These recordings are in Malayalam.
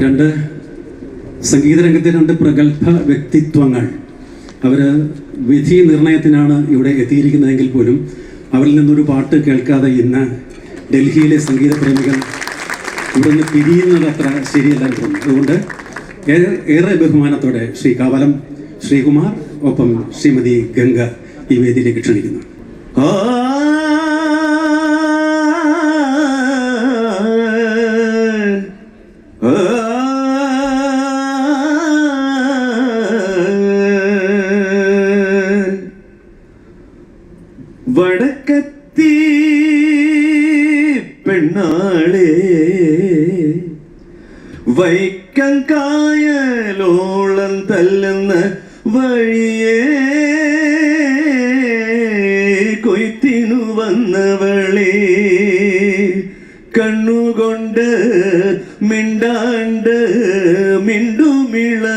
രണ്ട് സംഗീത രംഗത്തെ രണ്ട് പ്രഗത്ഭ വ്യക്തിത്വങ്ങൾ. അവർ വിധി നിർണയത്തിനാണ് ഇവിടെ എത്തിയിരിക്കുന്നതെങ്കിൽ പോലും അവരിൽ നിന്നൊരു പാട്ട് കേൾക്കാതെ ഇന്ന് ഡൽഹിയിലെ സംഗീത പ്രേമികൾ ഇവിടെ നിന്ന് പിരിയുന്നത് അത്ര ശരിയല്ല അതുകൊണ്ട് ഏറെ- ബഹുമാനത്തോടെ ശ്രീ കാവലം ശ്രീകുമാർ ഒപ്പം ശ്രീമതി ഗംഗ ഈ വേദിയിലേക്ക് ക്ഷണിക്കുന്നു. ആ വഴിയെ വഴിയേ കൊയ്ത്തിനു വന്നവളേ. കണ്ണുകൊണ്ട് മിണ്ടാണ്ട് മിണ്ടുമിളമങ്കേ.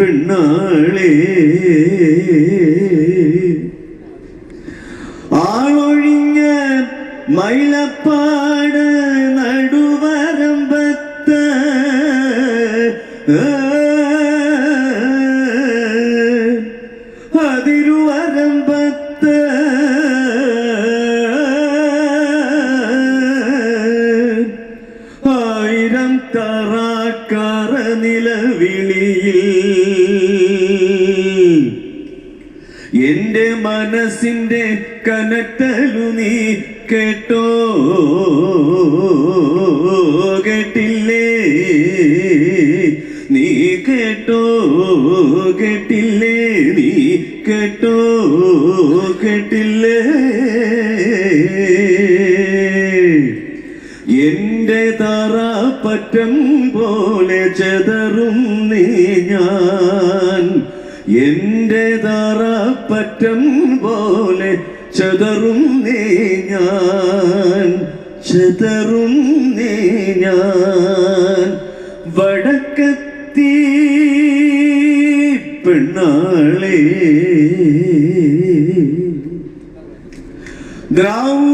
പെണ്ണാളേ. ആളൊഴിഞ്ഞ മൈലപ്പാട് നടുവരമ്പത്ത്. അതിരുവരമ്പത്ത് കേട്ടില്ലേ? എന്റെ താറാപ്പറ്റം പോലെ ചെതറും നീ ഞാൻ. എന്റെ താറാപ്പറ്റം പോലെ ചെതറും നീ ഞാൻ. ചെതറും നീ ഞാൻ. വടക്കത്തി പെണ്ണാളേ. ദ്രൗവീണ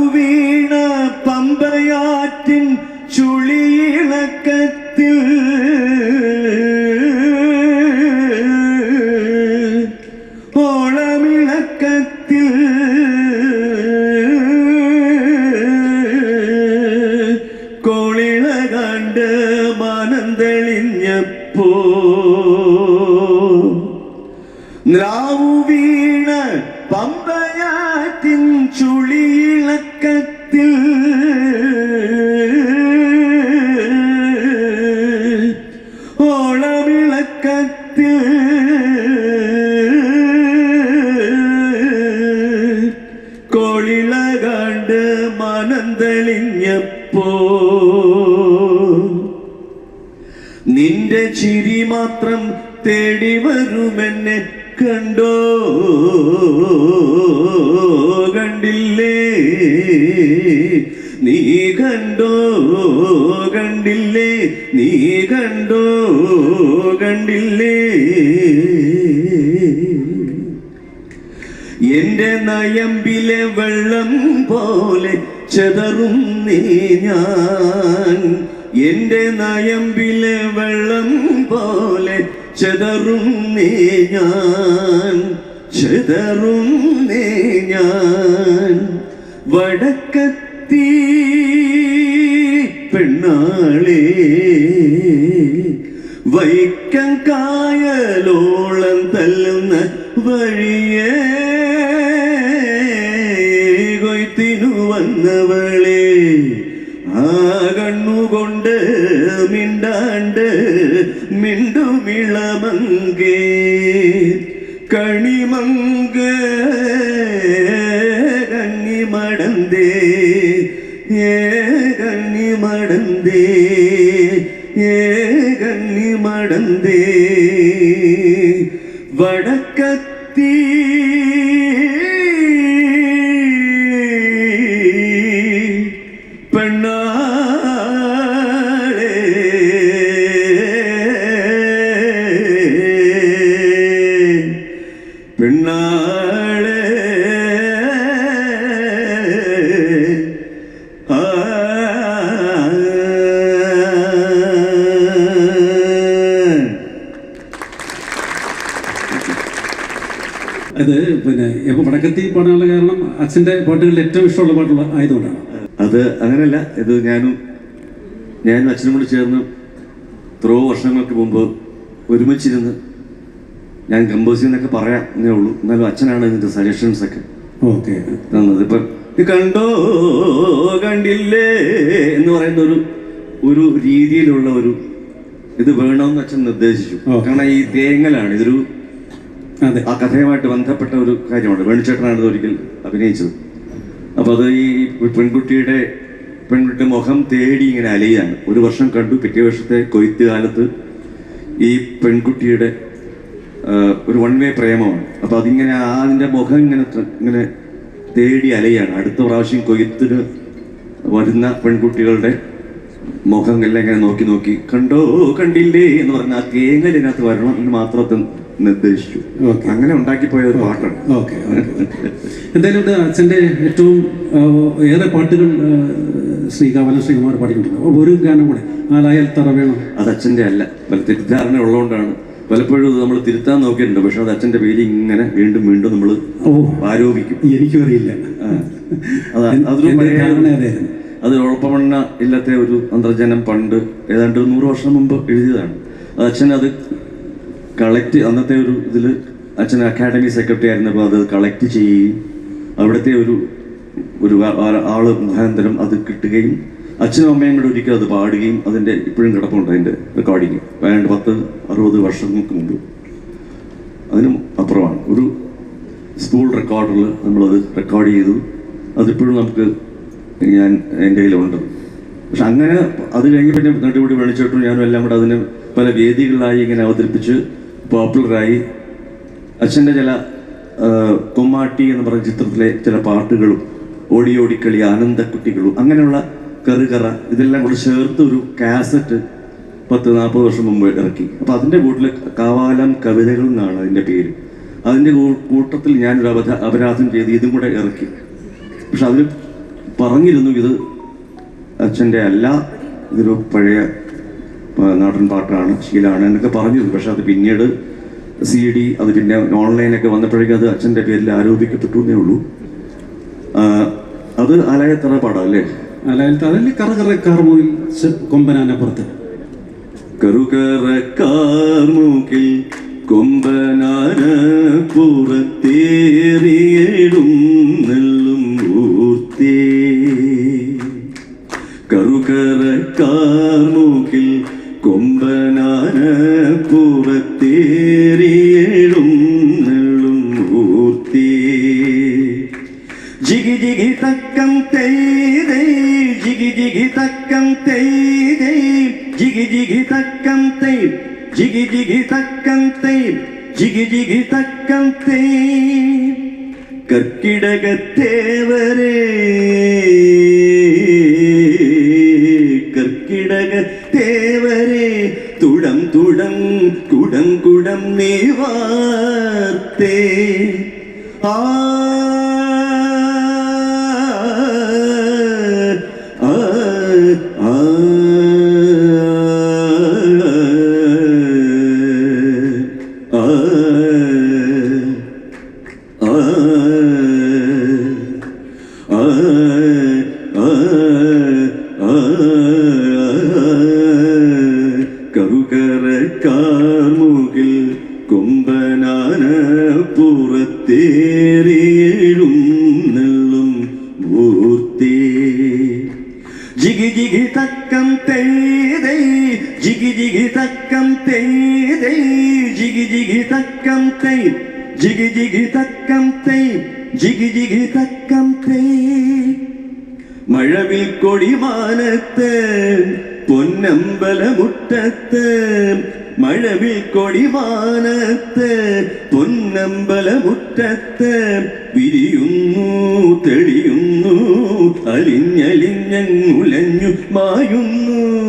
കണ്ടില്ലേ? നീ കണ്ടോ? കണ്ടില്ലേ? എന്റെ നയമ്പിലെ വെള്ളം പോലെ ചെതറും നീ ഞാൻ. എന്റെ നയമ്പിലെ വെള്ളം പോലെ ചെതറും നീ ഞാൻ. ചെതറും നീ ഞാൻ. വടക്കത്തി പെണ്ണാളേ വൈക്കം കായലോളം തല്ലുന്ന വഴിയേ കൊയ്ത്തിനു വന്നവളെ ആ കണ്ണുകൊണ്ട് മിണ്ടാണ്ട് മിണ്ടുമിളമങ്കേ കണിമങ്ക കണ്ണിമടന്തേ ഏ மடந்தே ஏகன்னி மடந்தே. வடக்கத்தீ അത് പിന്നെ ഇപ്പൊ വടക്കത്തി പാടാനുള്ള കാരണം അച്ഛന്റെ പാട്ടുകളിൽ ഏറ്റവും ഇഷ്ടമുള്ള പാട്ടുള്ള ആയതുകൊണ്ടാണ്. അത് അങ്ങനെയല്ല ഇത് ഞാനും ഞാനും അച്ഛനും കൂടി ചേർന്ന് എത്രയോ വർഷങ്ങൾക്ക് മുമ്പ് ഒരുമിച്ചിരുന്ന് ഞാൻ കമ്പോസ് ചെയ്യുന്നൊക്കെ പറയാം എന്നേ ഉള്ളൂ. എന്നാലും അച്ഛനാണ് ഇതിന്റെ സജഷൻസ് ഒക്കെ ഓക്കെ. തന്നത്. ഇപ്പൊ ഇത് കണ്ടോ കണ്ടില്ലേ എന്ന് പറയുന്ന ഒരു ഒരു രീതിയിലുള്ള ഒരു ഇത് വേണമെന്ന് അച്ഛൻ നിർദ്ദേശിച്ചു. കാരണം ഈ തേങ്ങലാണ് ഇതൊരു ആ കഥയുമായിട്ട് ബന്ധപ്പെട്ട ഒരു കാര്യമാണ് വേണിച്ചേട്ടനാണ് ഇത് ഒരിക്കൽ അഭിനയിച്ചത്. അപ്പൊ അത് ഈ പെൺകുട്ടിയുടെ പെൺകുട്ടി മുഖം തേടി ഇങ്ങനെ അലയാണ്. ഒരു വർഷം കണ്ടു പിറ്റേ വർഷത്തെ കൊയ്ത്ത് കാലത്ത് ഈ പെൺകുട്ടിയുടെ ഒരു വൺ വേ പ്രേമമാണ്. അപ്പൊ അതിങ്ങനെ ആ അതിന്റെ മുഖം ഇങ്ങനെ ഇങ്ങനെ തേടി അലയാണ്. അടുത്ത പ്രാവശ്യം കൊയ്ത്തിന് വരുന്ന പെൺകുട്ടികളുടെ മുഖം എല്ലാം ഇങ്ങനെ നോക്കി നോക്കി കണ്ടോ കണ്ടില്ലേ? എന്ന് പറഞ്ഞ ആ തേങ്ങലിനകത്ത് വരണം എന്ന് മാത്രം നിർദ്ദേശിച്ചു. അങ്ങനെ ഉണ്ടാക്കി പോയ ഒരു പാട്ടാണ്. ഓക്കെ എന്തായാലും ഇത് അച്ഛന്റെ ഏറ്റവും ഏറെ പാട്ടുകൾ ശ്രീകാവല ശ്രീ കാവല ശ്രീകുമാർ പാടിയിട്ടുണ്ട്. അപ്പോൾ ഒരു ഗാനം കൂടെ ആലായാൽ തറ വേണം. അത് അച്ഛന്റെ അല്ല. പല തെറ്റിദ്ധാരണ ഉള്ളതുകൊണ്ടാണ്. പലപ്പോഴും നമ്മൾ തിരുത്താൻ നോക്കിയിട്ടുണ്ട്. പക്ഷെ അത് അച്ഛന്റെ പേര് ഇങ്ങനെ വീണ്ടും വീണ്ടും നമ്മൾ ആരോപിക്കും. എനിക്കും അറിയില്ല. അതൊരു എന്റെ പഴയ ധാരണ അതായിരുന്നു അത് ഉഴപ്പമണ്ണ ഇല്ലാത്ത ഒരു അന്തർജനം പണ്ട് ഏതാണ്ട് നൂറ് വർഷം മുമ്പ് എഴുതിയതാണ്. അത് അച്ഛൻ അത് കളക്ട് അന്നത്തെ ഒരു ഇതിൽ അച്ഛൻ അക്കാഡമി സെക്രട്ടറി ആയിരുന്നപ്പോൾ അത് കളക്ട് ചെയ്യുകയും അവിടുത്തെ ഒരു ഒരു ആൾ മുഖാന്തരം അത് കിട്ടുകയും അച്ഛനും അമ്മയും കൂടെ ഒരിക്കൽ അത് പാടുകയും അതിന്റെ ഇപ്പോഴും കിടപ്പുണ്ട് അതിന്റെ റെക്കോർഡിങ് ഏതാണ്ട് പത്ത് അറുപത് വർഷങ്ങൾക്ക് മുമ്പ്. അതിനും അപ്പുറമാണ്. ഒരു സ്കൂൾ റെക്കോർഡിൽ നമ്മളത് റെക്കോർഡ് ചെയ്തു. അതിപ്പോഴും നമുക്ക് ഞാൻ എന്റെ കയ്യിലുണ്ട്. പക്ഷെ അങ്ങനെ അത് കഴിഞ്ഞ് പിന്നെ നടുപടി വെളിച്ചോട്ടും ഞാനും എല്ലാം കൂടെ അതിന് പല വേദികളിലായി ഇങ്ങനെ അവതരിപ്പിച്ച് പോപ്പുലറായി. അച്ഛന്റെ ചില കൊമ്മാട്ടി എന്ന് പറഞ്ഞ ചിത്രത്തിലെ ചില പാട്ടുകളും ഓടി ഓടിക്കളി ആനന്ദക്കുട്ടികളും അങ്ങനെയുള്ള കറുകറ ഇതെല്ലാം കൂടെ ചേർത്ത് ഒരു കാസറ്റ് പത്ത് നാൽപ്പത് വർഷം മുമ്പ് ഇറക്കി. അപ്പം അതിന്റെ കൂട്ടിൽ കാവാലം കവിതകൾ എന്നാണ് അതിന്റെ പേര്. അതിന്റെ കൂട്ടത്തിൽ ഞാനൊരു അപരാ അപരാധം ചെയ്ത് ഇതും കൂടെ ഇറക്കി. പക്ഷെ അതിൽ പറഞ്ഞിരുന്നു ഇത് അച്ഛന്റെ അല്ല ഇതൊരു പഴയ നാടൻ പാട്ടാണ് ശീലമാണ് എന്നൊക്കെ പറഞ്ഞു പക്ഷെ അത് പിന്നീട് സി ഡി അത് പിന്നെ ഓൺലൈനൊക്കെ വന്നപ്പോഴേക്കും അത് അച്ഛന്റെ പേരിൽ ആരോപിക്കപ്പെട്ടു എന്നേ ഉള്ളൂ. അത് അലയത്തറ പാടാം അല്ലേ കാർമോയിൽ കൊമ്പനാനപ്പുറത്ത് കറുകറക്കാർമൂക്കിൽ കൊമ്പനാന പുറത്തേറിയിടും നെല്ലും ഊർത്തേ. കറുകറക്കാർമൂക്കിൽ ജിഗി ജിഗി തക്കം തെയ് ജിഗി ജിഗി തക്കം തെയ് കർക്കിടകത്തേവരേ കർക്കിടകത്തേവരേ തുടം തുടം കുടം കുടം നീവാർത്തേ ആ ആ പുറത്തേറിയിടും നെള്ളും മൂർത്തി. ജിഗി ജിഗി തക്കം തേതൈ ജിഗി ജിഗി തക്കം തേതൈ ജിഗി ജിഗി തക്കം തൈ ജിഗി ജിഗി തക്കം തൈ ജിഗി ജിഗി തക്കം തൈ. മഴവിൽ കൊടിമാനത്ത് പൊന്നമ്പലമുറ്റത്ത് മഴവിൽ കൊടിമാനത്ത് പൊന്നമ്പലമുറ്റത്ത് വിരിയുന്നു തെളിയുന്നു അലിഞ്ഞലിഞ്ഞുലഞ്ഞു മായുന്നു.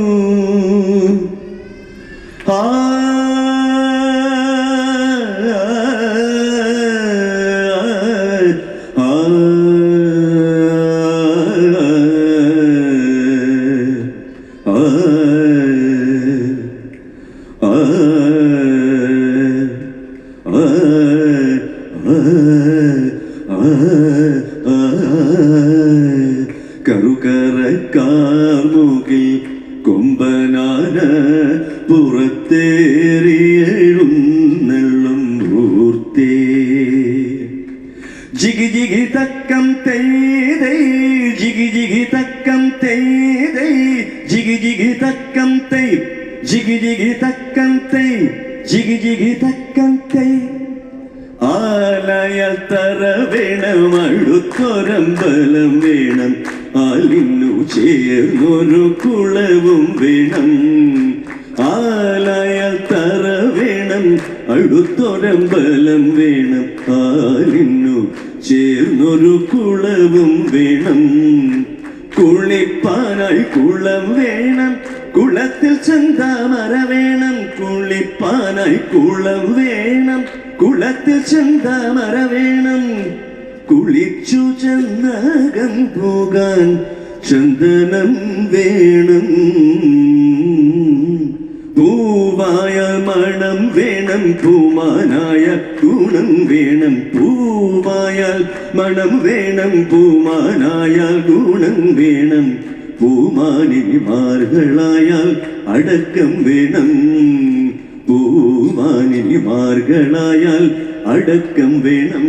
കുളവും വേണം. ആലയ തറ വേണം. അടുത്തൊരമ്പലം വേണം. ആലിന്നു ചേർന്നൊരു കുളവും വേണം. കുളിപ്പാനായി കുളം വേണം. കുളത്തിൽ ചെന്താമര വേണം. കുളിപ്പാനായി കുളം വേണം. കുളത്തിൽ ചെന്താമര വേണം. കുളിച്ചു ചെന്നകം പോകാൻ ചന്ദനം വേണം. പൂവായ മണം വേണം പൂമാനായ ഗുണം വേണം. പൂവായാൽ മണം വേണം പൂമാനായ ഗുണം വേണം. പൂമാനിമാർകളായാൽ അടക്കം വേണം. പൂമാനിമാർകളായാൽ അടക്കം വേണം.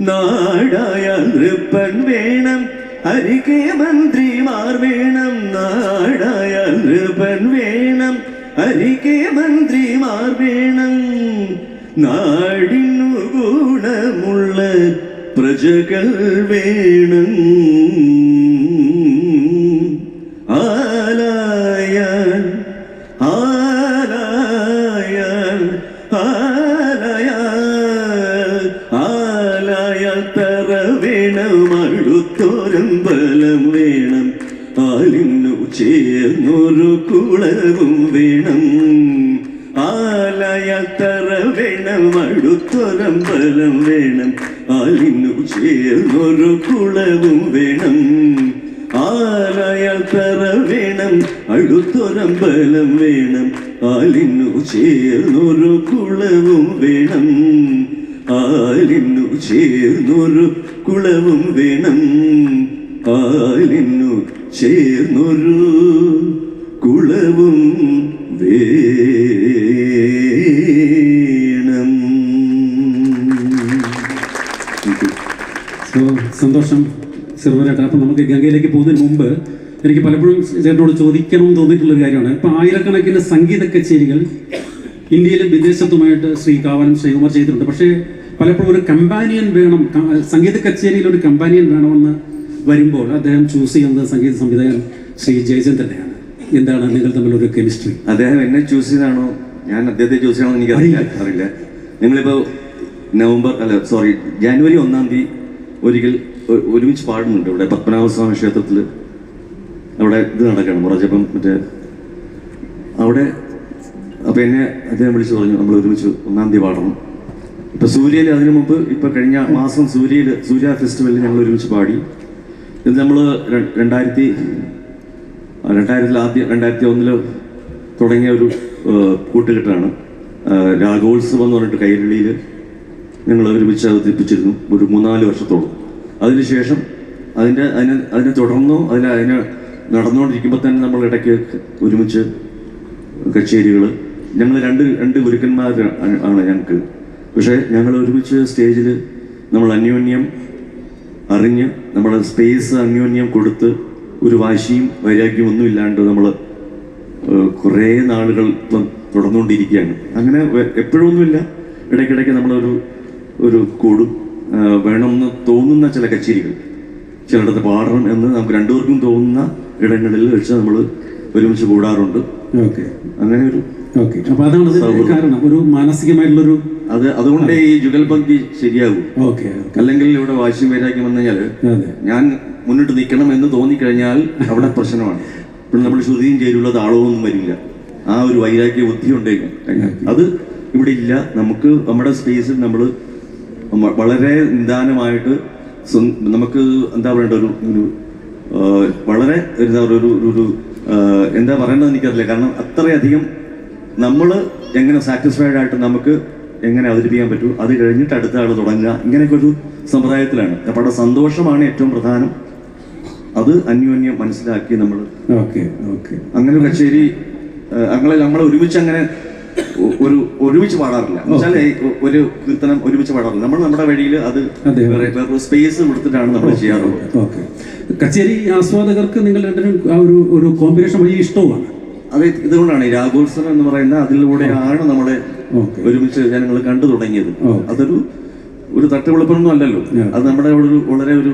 നാടായാൽ നൃപ്പൻ വേണം. അരികെ മന്ത്രിമാർ വേണം നാടായ നൃപൻ വേണം. അരികെ മന്ത്രിമാർ വേണം നാടിനു ഗുണമുള്ള പ്രജകൾ വേണം. കുളവും വേണം. ആലയത്തറ തറ വേണം അടുത്തൊരമ്പലം വേണം. ആലിനു ചേർന്നൊരു കുളവും വേണം. ആലയത്തറ തറ വേണം അടുത്തൊരമ്പലം വേണം. ആലിനു ചേർന്നൊരു കുളവും വേണം. ആലിനു ചേർന്നൊരു കുളവും വേണം. ആലിനു ചേർന്നൊരു കുളവും വേണം. സന്തോഷം സിർവരേട്ട. അപ്പം നമുക്ക് ഗംഗയിലേക്ക് പോകുന്നതിന് മുമ്പ് എനിക്ക് പലപ്പോഴും ചേട്ടനോട് ചോദിക്കണം എന്ന് തോന്നിയിട്ടുള്ളൊരു കാര്യമാണ്. ഇപ്പം ആയിരക്കണക്കിന് സംഗീത കച്ചേരികൾ ഇന്ത്യയിലും വിദേശത്തുമായിട്ട് ശ്രീ കാവാനും ശ്രീകുമാർ ചെയ്തിട്ടുണ്ട്. പക്ഷേ പലപ്പോഴും ഒരു കമ്പാനിയൻ വേണം സംഗീത കച്ചേരിയിൽ ഒരു കമ്പാനിയൻ വേണമെന്ന് വരുമ്പോൾ അദ്ദേഹം ചൂസ് ചെയ്യുന്നത് സംഗീത സംവിധായകൻ ശ്രീ ജയചന്ദ് തന്നെയാണ് എന്താണ് നിങ്ങൾ തമ്മിലൊരു കെമിസ്ട്രി അദ്ദേഹം എന്നെ ചൂസ് ചെയ്താണോ? ഞാൻ അദ്ദേഹത്തെ ചൂസ് ചെയ്യണമെന്ന് എനിക്ക് അറിയില്ല. അറിയില്ല. നവംബർ അല്ല സോറി ജാനുവരി ഒന്നാം തീയതി ഒരിക്കൽ ഒരുമിച്ച് പാടുന്നുണ്ട് ഇവിടെ പത്മനാഭസ്വാമി ക്ഷേത്രത്തിൽ അവിടെ ഇത് നടക്കണം മുറജപ്പം മറ്റേ അവിടെ അപ്പൊ എന്നെ അദ്ദേഹം വിളിച്ചു പറഞ്ഞു നമ്മൾ ഒരുമിച്ച് ഒന്നാം തീയതി പാടണം. ഇപ്പൊ സൂര്യയിൽ അതിനു മുമ്പ് ഇപ്പൊ കഴിഞ്ഞ മാസം സൂര്യയിൽ സൂര്യ ഫെസ്റ്റിവലിൽ ഞങ്ങൾ ഒരുമിച്ച് പാടി. ഇത് നമ്മൾ രണ്ടായിരത്തി രണ്ടായിരത്തിൽ ആദ്യം രണ്ടായിരത്തി ഒന്നിൽ തുടങ്ങിയ ഒരു കൂട്ടുകെട്ടാണ്. രാഘോത്സവം എന്ന് പറഞ്ഞിട്ട് കൈരളിയിൽ ഞങ്ങൾ ഒരുമിച്ച് അവതരിപ്പിച്ചിരുന്നു. ഒരു മൂന്നാൽ വർഷത്തോളം. അതിനുശേഷം അതിന്റെ അതിനെ അതിനെ തുടർന്നോ അതിന് അതിന് നടന്നുകൊണ്ടിരിക്കുമ്പോൾ തന്നെ നമ്മൾ ഇടയ്ക്ക് ഒരുമിച്ച് കച്ചേരികൾ ഞങ്ങൾ രണ്ട് രണ്ട് ഗുരുക്കന്മാർ ആണ് ഞങ്ങൾക്ക് പക്ഷേ ഞങ്ങൾ ഒരുമിച്ച് സ്റ്റേജിൽ നമ്മൾ അന്യോന്യം അറിഞ്ഞ് നമ്മുടെ സ്പേസ് അന്യോന്യം കൊടുത്ത് ഒരു വാശിയും വൈരാഗ്യവും ഒന്നും ഇല്ലാണ്ട് നമ്മൾ കുറേ നാളുകൾ ഇപ്പം തുടർന്നുകൊണ്ടിരിക്കുകയാണ്. അങ്ങനെ എപ്പോഴും എപ്പോഴൊന്നുമില്ല. ഇടയ്ക്കിടയ്ക്ക് നമ്മളൊരു ഒരു കൂടും വേണമെന്ന് തോന്നുന്ന ചില കച്ചേരികൾ ചിലയിടത്ത് പാടണം എന്ന് നമുക്ക് രണ്ടുപേർക്കും തോന്നുന്ന ഇടങ്ങളിൽ വെച്ച് നമ്മൾ ഒരുമിച്ച് കൂടാറുണ്ട്. ഓക്കെ. അങ്ങനെ ഒരു ഓക്കെ. അപ്പൊ അതാണ് കാരണം ഒരു മാനസികമായിട്ടുള്ളൊരു അത് അതുകൊണ്ടേ ഈ ജുഗൽബന്തി ശരിയാകും. ഓക്കെ അല്ലെങ്കിൽ ഇവിടെ വാശിയും വൈരാഗ്യം വന്നു കഴിഞ്ഞാൽ ഞാൻ മുന്നിട്ട് നിൽക്കണം എന്ന് തോന്നിക്കഴിഞ്ഞാൽ അവിടെ പ്രശ്നമാണ്. പിന്നെ നമ്മൾ ശ്രുതിയും ചേരുള്ള താളവും വരില്ല. ആ ഒരു വൈരാഗ്യ ബുദ്ധി ഉണ്ടെങ്കിൽ അത് ഇവിടെ ഇല്ല. നമുക്ക് നമ്മുടെ സ്പേസിൽ നമ്മൾ വളരെ നിദാനമായിട്ട് നമുക്ക് എന്താ പറയേണ്ട ഒരു ഒരു വളരെ എന്താ പറയുക ഒരു ഒരു- എന്താ പറയേണ്ടത് എനിക്കറിയില്ല. കാരണം അത്രയധികം നമ്മൾ എങ്ങനെ സാറ്റിസ്ഫൈഡ് ആയിട്ട് നമുക്ക് എങ്ങനെ അവതരിപ്പിക്കാൻ പറ്റൂ അത് കഴിഞ്ഞിട്ട് അടുത്ത ആൾ തുടങ്ങുക ഇങ്ങനെയൊക്കെ ഒരു സമ്പ്രദായത്തിലാണ്. അപ്പോൾ അവിടെ സന്തോഷമാണ് ഏറ്റവും പ്രധാനം. അത് അന്യോന്യം മനസ്സിലാക്കി നമ്മൾ ഓക്കെ ഓക്കെ. അങ്ങനെ ഒരു കച്ചേരി അങ്ങനെ ഞങ്ങളെ നമ്മൾ ഒരുമിച്ച് അങ്ങനെ ഒരു ഒരുമിച്ച് പാടാറില്ല. എന്നുവെച്ചാൽ ഒരു കീർത്തനം ഒരുമിച്ച് പാടാറില്ല. നമ്മൾ നമ്മുടെ വഴിയിൽ അത്. വേറെ സ്പേസ് കൊടുത്തിട്ടാണ് നമ്മൾ ചെയ്യാറുള്ളത്. ഓക്കെ. കച്ചേരി ആസ്വാദകർക്ക് നിങ്ങൾ രണ്ടുപേരും ആ ഒരു ഒരു കോമ്പിനേഷൻ വലിയ ഇഷ്ടവുമാണ്. അത് ഇതുകൊണ്ടാണ് ഈ രാഘോത്സവം എന്ന് പറയുന്ന അതിലൂടെയാണ് നമ്മളെ ഒരുമിച്ച് ജനങ്ങൾ കണ്ടു തുടങ്ങിയത്. അതൊരു ഒരു തട്ടുവിളപ്പൊന്നും അല്ലല്ലോ. അത് നമ്മുടെ ഒരു വളരെ ഒരു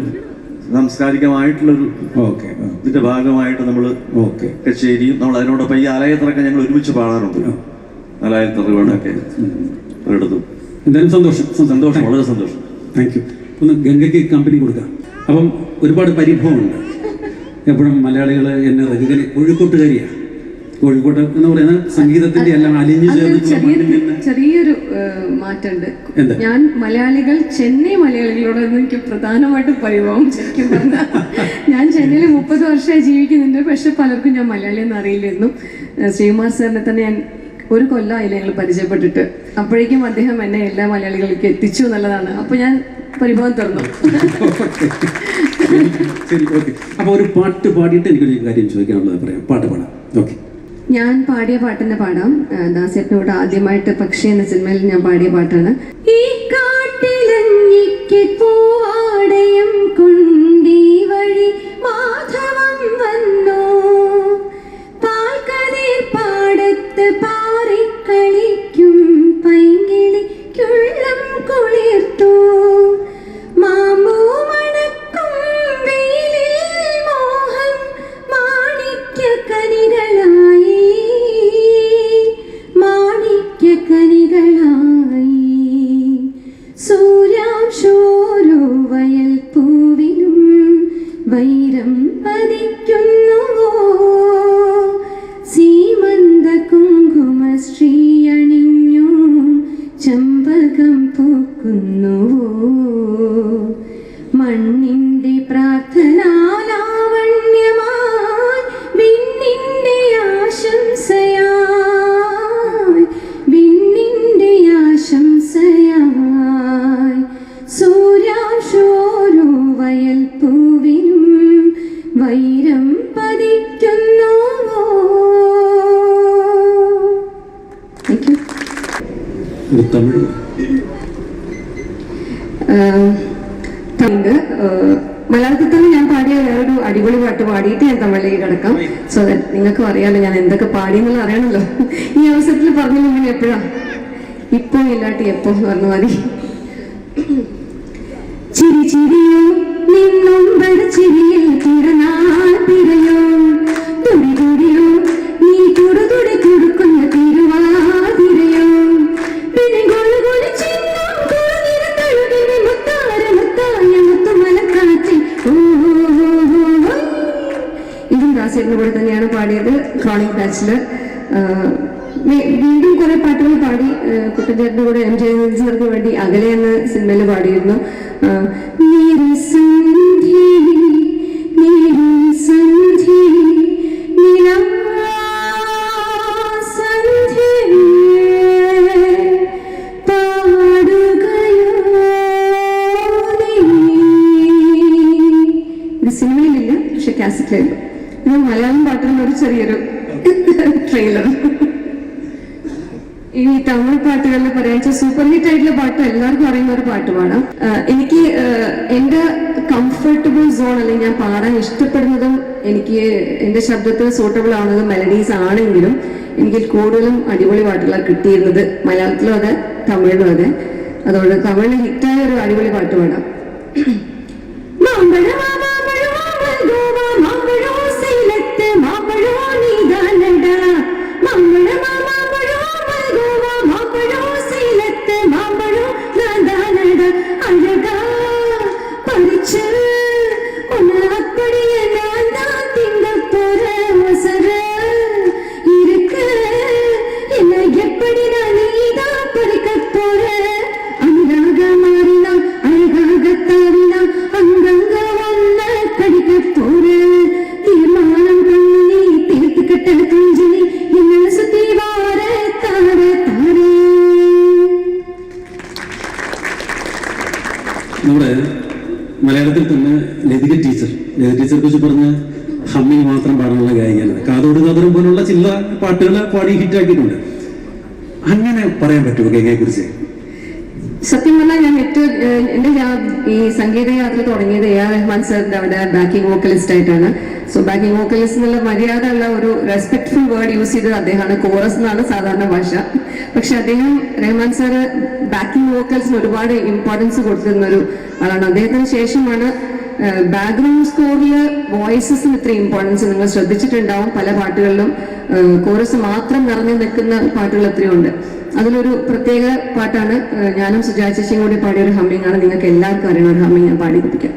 സാംസ്കാരികമായിട്ടുള്ളൊരു ഓക്കെ ഇതിന്റെ ഭാഗമായിട്ട് നമ്മൾ ഓക്കെ. കച്ചേരിയും നമ്മൾ അതിനോടൊപ്പം ഈ ആലയത്തിറക്കം ഞങ്ങൾ ഒരുമിച്ച് പാടാറുണ്ട്. ആലയത്തിറകളൊക്കെ ഒരിടത്തും. എന്തായാലും സന്തോഷം. സന്തോഷം. വളരെ സന്തോഷം. Thank you. ഒന്ന് ഗംഗയ്ക്ക് കമ്പനി കൊടുക്കാം. അപ്പം ഒരുപാട് പരിഭവമുണ്ട്. എപ്പോഴും മലയാളികൾ എന്നെ റജുകനെ കോഴിക്കോട്ടുകാരിയാണ് കോഴിക്കോട്ട് എന്ന് പറയുന്ന സംഗീതത്തിന്റെ എല്ലാം അലിഞ്ഞു ചേർന്ന് ചെറിയൊരു മാറ്റമുണ്ട്. ഞാൻ മലയാളികൾ ചെന്നൈ മലയാളികളോട് എനിക്ക് പ്രധാനമായിട്ടും പരിഭവം ശരിക്കും പറഞ്ഞാൽ ഞാൻ ചെന്നൈയിൽ മുപ്പത് വർഷമായി ജീവിക്കുന്നുണ്ട്. പക്ഷെ പലർക്കും ഞാൻ മലയാളി എന്ന് അറിയില്ലായിരുന്നു. ശ്രീകുമാർ സാറിനെ തന്നെ ഞാൻ ഒരു കൊല്ലമായില്ല ഞങ്ങൾ പരിചയപ്പെട്ടിട്ട്. അപ്പോഴേക്കും അദ്ദേഹം എന്നെ എല്ലാ മലയാളികളിലേക്ക് എത്തിച്ചു എന്നുള്ളതാണ്. അപ്പൊ ഞാൻ പരിഭവം തുറന്നു ശരി ഓക്കെ. അപ്പോൾ ഒരു പാട്ട് പാടിയിട്ട് എനിക്കൊരു കാര്യം ചോദിക്കാനുള്ളത് പറയാം. പാട്ട് പാടാം. ഓക്കെ. ഞാൻ പാടിയ പാട്ടിന്റെ പാടാം. ദാസേട്ടനോട് ആദ്യമായിട്ട് പക്ഷി എന്ന സിനിമയിൽ ഞാൻ പാടിയ പാട്ടാണ്. ഈ കാട്ടിലഞ്ഞിക്ക് வைரம் കിടക്കാം സോ ദാറ്റ് നിങ്ങൾക്കും അറിയാലോ ഞാൻ എന്തൊക്കെ പാടി എന്നുള്ള അറിയണമല്ലോ. ഈ അവസരത്തിൽ പറഞ്ഞില്ലെങ്കിൽ എപ്പോഴാ? ഇപ്പോ ഇല്ലാട്ടി എപ്പോ പറഞ്ഞ മതി. ചിരി ചിരിയോ നിന്നും ചിരിയിൽ തിരുനാൾ പിറയോ. ഇതും ദാസേട്ടിന്റെ കൂടെ തന്നെയാണ് പാടിയത് ക്രോണിക് ബാച്ചിലർ വീണ്ടും കുറെ പാട്ടുകൾ പാടി കുട്ടഞ്ചേട്ടന്റെ കൂടെ എം ജെ സാറിന് വേണ്ടി അകലെ എന്ന സിനിമയിൽ പാടിയിരുന്നു. ആ, നിറസന്ധ്യേ, തമിഴ് പാട്ടുകളിൽ പറയാൻ വെച്ചാൽ സൂപ്പർ ഹിറ്റ് ആയിട്ടുള്ള പാട്ട് എല്ലാവർക്കും അറിയുന്ന ഒരു പാട്ടുമാണ്. എനിക്ക് എന്റെ കംഫർട്ടബിൾ സോൺ അല്ലെങ്കിൽ ഞാൻ പാടാൻ ഇഷ്ടപ്പെടുന്നതും എനിക്ക് എന്റെ ശബ്ദത്തിൽ സൂട്ടബിൾ ആവുന്നതും മെലഡീസ് ആണെങ്കിലും എനിക്ക് കൂടുതലും അടിപൊളി പാട്ടുകളാണ് കിട്ടിയിരുന്നത്. മലയാളത്തിലും അതെ തമിഴിലും അതെ. അതുകൊണ്ട് തമിഴിൽ ഹിറ്റായ ഒരു അടിപൊളി പാട്ട് പാടാം ഈ സംഗീത യാത്ര തുടങ്ങിയത് എ ആർ റഹ്മാൻ സാറിന്റെ അവിടെ ബാക്കിംഗ് വോക്കലിസ്റ്റ് ആയിട്ടാണ്. സോ ബാക്കിംഗ് വോക്കലിസ്റ്റ് എന്നുള്ള മര്യാദ ഉള്ള ഒരു റെസ്പെക്ട്ഫുൾ വേർഡ് യൂസ് ചെയ്തത് അദ്ദേഹമാണ്. കോറസ് എന്നാണ് സാധാരണ ഭാഷ. പക്ഷെ അദ്ദേഹം റഹ്മാൻ സാറ് ബാക്കിംഗ് വോക്കൽസിന് ഒരുപാട് ഇമ്പോർട്ടൻസ് കൊടുത്തിരുന്ന ഒരു ആളാണ്. അദ്ദേഹത്തിന് ശേഷമാണ് ബാക്ക്ഗ്രൗണ്ട് സ്കോറിൽ വോയിസസിന് ഇത്ര ഇമ്പോർട്ടൻസ് നിങ്ങൾ ശ്രദ്ധിച്ചിട്ടുണ്ടാവും. പല പാട്ടുകളിലും കോറസ് മാത്രം നിറഞ്ഞു നിൽക്കുന്ന പാട്ടുകൾ എത്രയുണ്ട് അതിലൊരു പ്രത്യേക പാട്ടാണ് ഞാനും സുജാ ചേച്ചിയും കൂടി പാടിയ ഒരു ഹമ്മിങ് ആണ്. നിങ്ങൾക്ക് എല്ലാവർക്കും അറിയണം ഒരു ഹമ്മിങ് ഞാൻ പാടി കുപ്പിക്കാം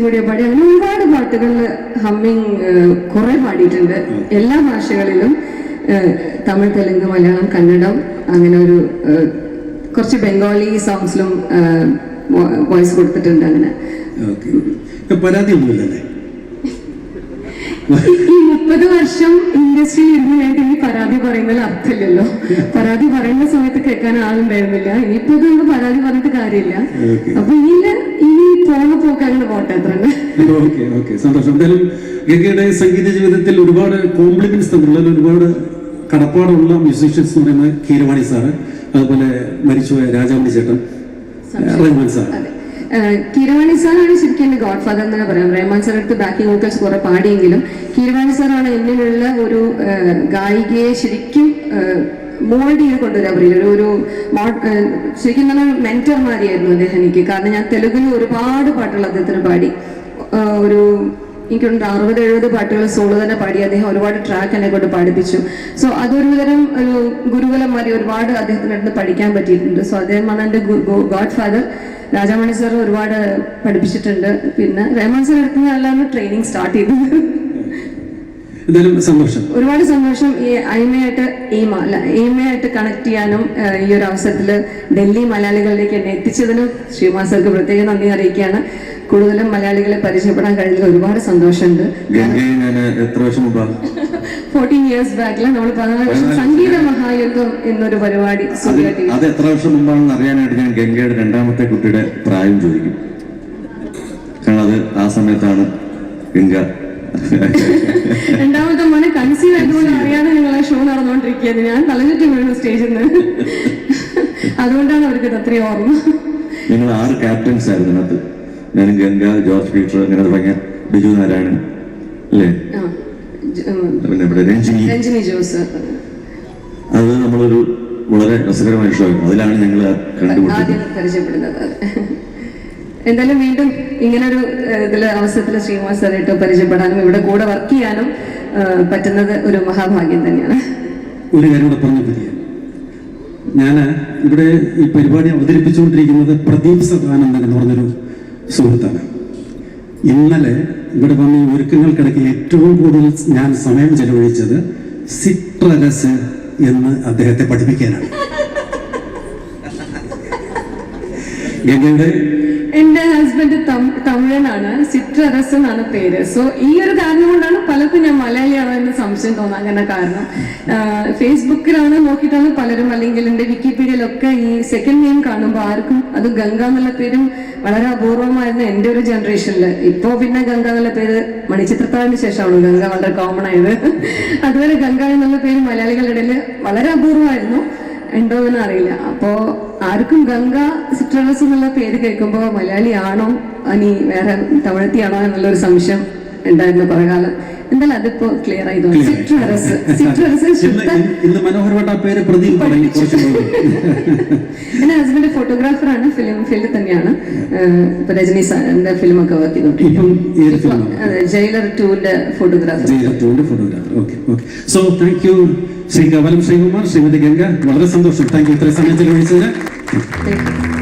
സുജാ ചേച്ചിയും കൂടി പാടി അങ്ങനെ ഒരുപാട് പാട്ടുകളിൽ ഹമ്മിങ് കുറെ പാടിയിട്ടുണ്ട്. എല്ലാ ഭാഷകളിലും തമിഴ് തെലുങ്ക് മലയാളം കന്നഡം അങ്ങനെ ഒരു കുറച്ച് ബംഗാളി സോങ്സിലും വോയിസ് കൊടുത്തിട്ടുണ്ട് അങ്ങനെ. പരാതിയൊന്നുമില്ലല്ലേ ഈ മുപ്പത് വർഷം ഇൻഡസ്ട്രിയിൽ ഇരുന്ന് കഴിഞ്ഞിട്ട് ഇനി പരാതി പറയുന്നതിൽ അർത്ഥമില്ലല്ലോ. പരാതി പറയുന്ന സമയത്ത് കേൾക്കാൻ ആളുണ്ടായിരുന്നില്ല. ഇനിയിപ്പോ പരാതി പറഞ്ഞിട്ട് കാര്യമില്ല. അപ്പൊ ഇനി ഇനി പോകുന്ന പോക്ക് അങ്ങനെ പോട്ടെ അത്ര ഓക്കെ ഓക്കെ സന്തോഷം. എന്തായാലും ഗംഗയുടെ സംഗീത ജീവിതത്തിൽ ഒരുപാട് കോംപ്ലിമെന്റ്സ് തന്നിട്ടുള്ള ഒരുപാട് കടപ്പാടുള്ള മ്യൂസീഷ്യൻസ് എന്ന് പറയുന്നത് കീരവാണി സാറ് അതുപോലെ മരിച്ചുപോയ രാജാമണി ചേട്ടൻ റഹ്മാൻ സാർ കീരവാണി സാറാണ് ശരിക്കും എന്റെ ഗോഡ് ഫാദർ എന്ന് പറയാം. റഹ്മാൻ സാർ അടുത്ത് ബാക്കിംഗ് വോക്കൽസ് കുറെ പാടിയെങ്കിലും കീരവാണി സാറാണ് എന്നിലുള്ള ഒരു ഗായികയെ ശരിക്കും മോൾഡ് ചെയ്ത് കൊണ്ടുവരാൻ പറ്റില്ല. ഒരു ശരിക്കും നല്ല മെന്റർമാരിയായിരുന്നു അദ്ദേഹം എനിക്ക്. കാരണം ഞാൻ തെലുഗിൽ ഒരുപാട് പാട്ടുകൾ അദ്ദേഹത്തിന് പാടി. ഒരു എനിക്കുണ്ട് അറുപത് എഴുപത് പാട്ടുകൾ സോളോ തന്നെ പാടി. അദ്ദേഹം ഒരുപാട് ട്രാക്ക് എന്നെ കൊണ്ട് പാടിപ്പിച്ചു. സോ അതൊരു തരം ഒരു ഗുരുകുലം മാറി ഒരുപാട് അദ്ദേഹത്തിന്റെ അടുത്ത് പഠിക്കാൻ പറ്റിയിട്ടുണ്ട്. സോ അദ്ദേഹമാണ് എന്റെ ഗോഡ് ഫാദർ രാജാമണി സാർ ഒരുപാട് പഠിപ്പിച്ചിട്ടുണ്ട്. പിന്നെ രഹമാൻ സാർ അടുത്ത് നല്ലാണ് ട്രെയിനിങ് സ്റ്റാർട്ട് ചെയ്തത് എന്തായാലും സന്തോഷം. ഒരുപാട് സന്തോഷം ഈ അയിമയായിട്ട് ഈ അല്ല കണക്ട് ചെയ്യാനും ഈ ഒരു അവസരത്തിൽ ഡൽഹി മലയാളികളിലേക്ക് എന്നെ എത്തിച്ചതിനും ശ്രീമാ സാർക്ക് പ്രത്യേകം നന്ദി അറിയിക്കുകയാണ്. കൂടുതലും മലയാളികളെ പരിചയപ്പെടാൻ കഴിഞ്ഞതിൽ ഒരുപാട് സന്തോഷമുണ്ട്. എത്ര വർഷം ഫോർട്ടീൻ ഇയേഴ്സ് ബാക്കിൽ നമ്മൾ പതിനാല് വർഷം സംഗീത മഹായുദ്ധം എന്നൊരു പരിപാടി അത് എത്ര വർഷം മുമ്പാണെന്ന് അറിയാനായിട്ട് ഞാൻ ഗംഗയുടെ രണ്ടാമത്തെ കുട്ടിയുടെ പ്രായം ചോദിക്കും. കാരണം അത് ആ സമയത്താണ് ഗംഗ രണ്ടാമത്തെ മോനെ കൺസീവ് ആയതുകൊണ്ട് അറിയാതെ നിങ്ങളെ ഷോ നടന്നുകൊണ്ടിരിക്കുകയാണ് ഞാൻ തലഞ്ഞിട്ട് വീണു സ്റ്റേജിൽ നിന്ന് അതുകൊണ്ടാണ് അവർക്ക് അത്രയും ഓർമ്മ. ഞങ്ങൾ ആറ് ക്യാപ്റ്റൻസ് ആയിരുന്നു അതിനകത്ത് ഞാൻ ഗംഗ ജോർജ് പീറ്റർ അങ്ങനെ തുടങ്ങിയ ബിജു നാരായണൻ. അല്ലേ? പിന്നെ ഇവിടെ രഞ്ജിനി. രഞ്ജിനി ജോസ്. അത് നമ്മളൊരു വളരെ രസകരമായ ഷോ ആയിരുന്നു. അതിലാണ് ഞങ്ങൾ കണ്ടുപിടിച്ചത്. പരിചയപ്പെടുന്നത്. അതെ. എന്തായാലും വീണ്ടും ഇങ്ങനൊരു ഇതിൽ അവസരത്തിൽ ശ്രീനിവാസ് സാറായിട്ട് പരിചയപ്പെടാനും ഇവിടെ കൂടെ വർക്ക് ചെയ്യാനും പറ്റുന്നത് ഒരു മഹാഭാഗ്യം തന്നെയാണ്. ഒരു കാര്യം കൂടെ പറഞ്ഞു പിരിയാം ഞാൻ ഇവിടെ ഈ പരിപാടി അവതരിപ്പിച്ചുകൊണ്ടിരിക്കുന്നത് പ്രദീപ് സദാനന്ദൻ എന്ന് പറഞ്ഞൊരു സുഹൃത്താണ്. ഇന്നലെ ഇവിടെ വന്ന ഈ ഒരുക്കങ്ങൾക്കിടയ്ക്ക് ഏറ്റവും കൂടുതൽ ഞാൻ സമയം ചെലവഴിച്ചത് സിട്രലസ് എന്ന് അദ്ദേഹത്തെ പഠിപ്പിക്കാനാണ്. എന്റെ ഹസ്ബൻഡ് തമിഴനാണ് സിട്രസ് എന്നാണ് പേര്. സോ ഈ ഒരു കാരണം കൊണ്ടാണ് പലർക്കും ഞാൻ മലയാളിയാണോ എന്ന് സംശയം തോന്നാൻ അങ്ങനെ കാരണം ഫേസ്ബുക്കിലാണ് നോക്കിയിട്ടാണ് പലരും അല്ലെങ്കിൽ എന്റെ വിക്കിപീഡിയയിലൊക്കെ ഈ സെക്കൻഡ് നെയിം കാണുമ്പോൾ ആർക്കും അത് ഗംഗ എന്നുള്ള പേരും വളരെ അപൂർവമായിരുന്നു എന്റെ ഒരു ജനറേഷനിൽ ഇപ്പോ പിന്നെ ഗംഗ എന്നുള്ള പേര് മണിച്ചിത്രത്താഴിന് ശേഷമാണ്. ഗംഗ വളരെ കോമൺ ആയത്. അതുവരെ ഗംഗ എന്നുള്ള പേര് മലയാളികളുടെ വളരെ അപൂർവമായിരുന്നു. ഉണ്ടോ എന്ന് അറിയില്ല. അപ്പോ ആർക്കും ഗംഗ സിട്രസ് എന്നുള്ള പേര് കേൾക്കുമ്പോൾ മലയാളിയാണോ? അനി വേറെ തമിഴത്തിയാണോ എന്നുള്ള ഒരു സംശയം ഉണ്ടായിരുന്നു കുറെ കാലം. എന്തായാലും അതിപ്പോ ക്ലിയർ ആയി തോന്നി. സിട്രസ്. സിട്രസ് ഇന്ന് ശുദ്ധ. ഇന്ന് ഇന്ന് മനോഹരമായിട്ട് ആ പേര് പ്രദീപ്. എന്റെ ഹസ്ബൻഡ് ഫോട്ടോഗ്രാഫറാണ് ഫിലിം ഫീൽഡിൽ തന്നെയാണ്. ഇപ്പൊ രജനി സാറിന്റെ ഫിലിമൊക്കെ വർക്ക് ചെയ്തോണ്ടിരിക്കും ജയിലർ ടൂവിന്റെ photographer ജയലത്തുവിന്റെ photographer okay okay so thank you Sri Kavalam Sreekumar Srimathi Ganga വളരെ സന്തോഷം താങ്ക് യു ഇത്രയും സമയം ചെലവഴിച്ചതിന് താങ്ക് യു